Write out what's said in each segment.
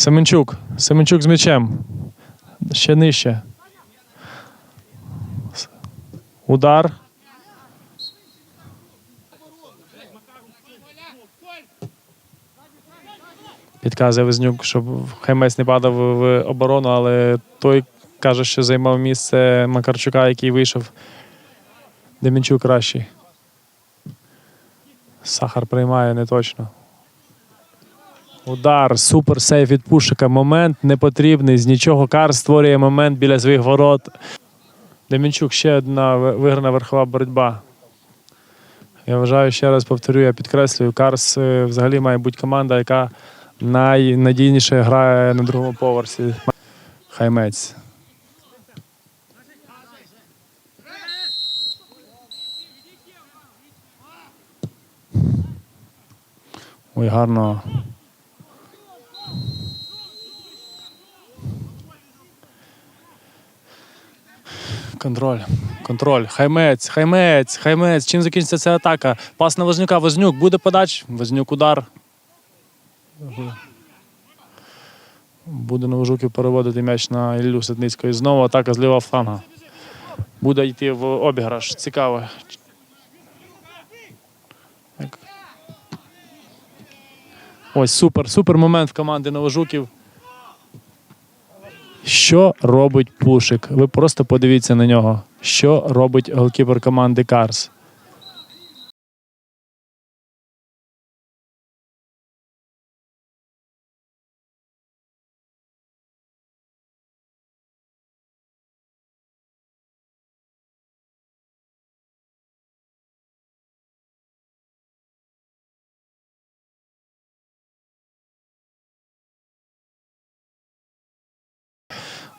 Семенчук. Семенчук з м'ячем. Ще нижче. Удар. Підказує Вознюк, щоб Хаймець не падав в оборону, але той каже, що займав місце Макарчука, який вийшов. Демінчук кращий. Сахар приймає не точно. Удар, супер сейф від Пушика. Момент непотрібний. З нічого Кар створює момент біля своїх ворот. Демінчук ще одна виграна верхова боротьба. Я вважаю, ще раз повторюю, я підкреслюю, Карс е, взагалі має бути команда, яка найнадійніше грає на другому поверсі. Хаймець. Ой, гарно. Контроль. Контроль. Хаймець, хаймець, хаймець. Чим закінчиться ця атака? Пас на Вознюка. Вознюк буде подач. Вознюк удар. Буде Новожуків переводити м'яч на Іллю Ситницького. І знову атака з лівого фланга. Буде йти в обіграш. Цікаво. Ось супер, супер момент в команди Новожуків. Що робить Пушик? Ви просто подивіться на нього. Що робить голкіпер команди Карс?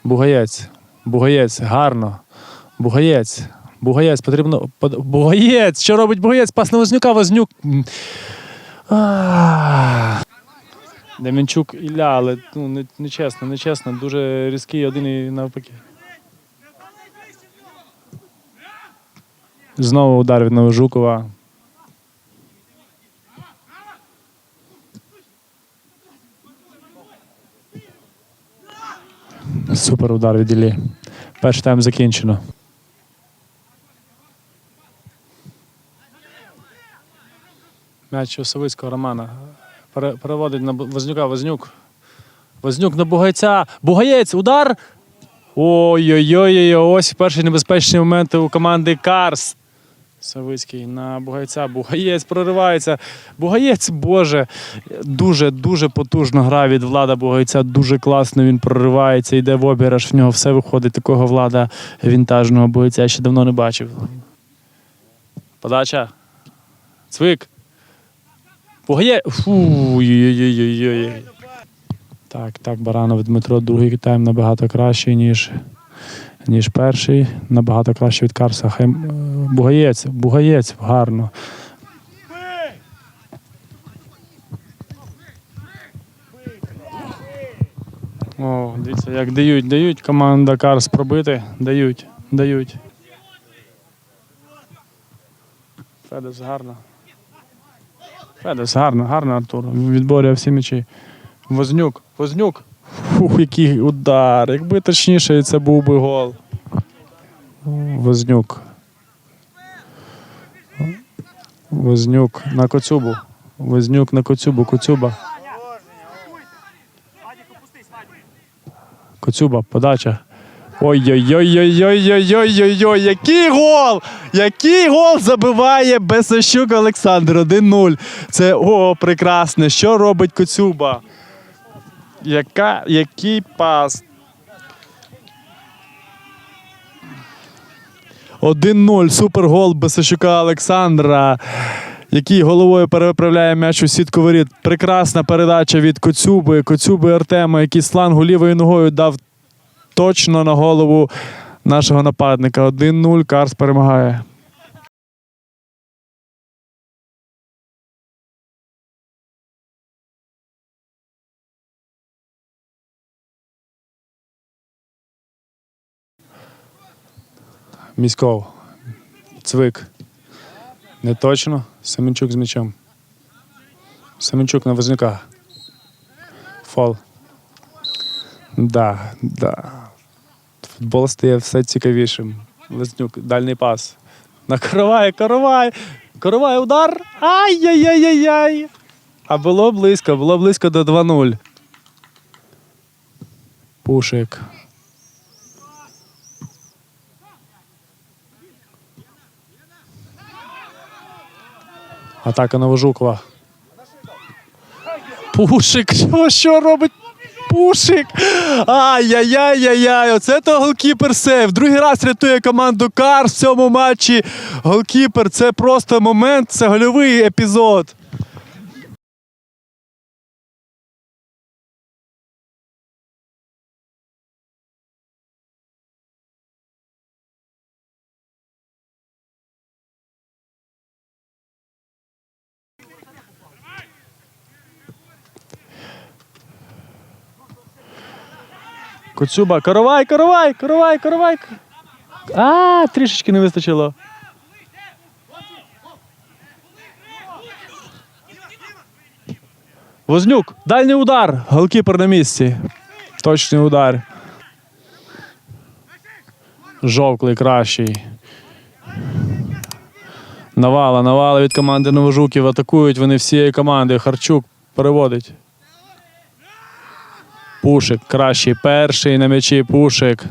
Бугаєць. Бугаєць, гарно. Бугаєць. Бугаєць, потрібно. Бугаєць! Що робить Бугаєць? Пас на Вознюка, Вознюк. М. Демінчук Ілля, але ну, не, не чесно, не чесно. Дуже різкий один і навпаки. Знову удар від Новожукова. Супер удар від Іллі. Перший тайм закінчено. М'яч у Савицького Романа. Переводить на Вознюка. Вознюк. Вознюк на Бугайця. Бугаєць, удар. Ой-ой-ой, ось перші небезпечні моменти у команди Карс. Савицький на Бугайця. Бугаєць проривається. Бугаєць, Боже, дуже дуже потужно гра від влада Бугайця. Дуже класно він проривається, йде в обіграш. В нього все виходить. Такого влада вінтажного Бугайця я ще давно не бачив. Подача. Цвик. Бугає. Фу, ой-ой-ой-ой. Так, так, Баранов Дмитро, другий тайм набагато кращий, ніж, ніж перший. Набагато краще від Карса. Хай, е, Бугаєць, Бугаєць, гарно. О, дивіться, як дають, дають команда Карс пробити. Дають, дають. Федес гарно. Федес гарно, гарно, Артур. Відборює всі м'ячі. Вознюк, Вознюк. Фух, який удар. Якби точніше, це був би гол. Вознюк. Вознюк на Коцюбу. Вознюк на Коцюбу. Коцюба. Коцюба, подача. Ой-ой-ой-ой-ой-ой-ой-ой, який гол! Який гол забиває Бесощук Олександр 1-0. Це о, прекрасне. Що робить Коцюба? Яка, який пас? 1-0. Супергол Бесощука Олександра, який головою переправляє м'яч у сітку воріт. Прекрасна передача від Коцюби. Коцюби Артема, який слангу лівою ногою дав точно на голову нашого нападника. 1-0. Карс перемагає. Міськов. Цвик. Не точно. Семенчук з м'ячем. Семенчук на Вознюка. Фол. Да, да. Футбол стає все цікавішим. Лезнюк, дальній пас. Накриває, коровай. Коровай удар. Ай-яй-яй-яй-яй. А було близько, було близько до 2-0. Пушик. Атака Новожукова. Пушик, що, що робить? Пушик. Ай-яй-яй-яй-яй. Оце то голкіпер сейв. Другий раз рятує команду Кар в цьому матчі. Голкіпер це просто момент, це гольовий епізод. Коцюба, коровай, коровай, коровай, коровай. А, трішечки не вистачило. Вознюк, дальній удар. Голкіпер на місці. Точний удар. Жовклий кращий. Навала, навала від команди Новожуків. Атакують вони всією командою. Харчук переводить. Пушик кращий. Перший на м'ячі Пушик.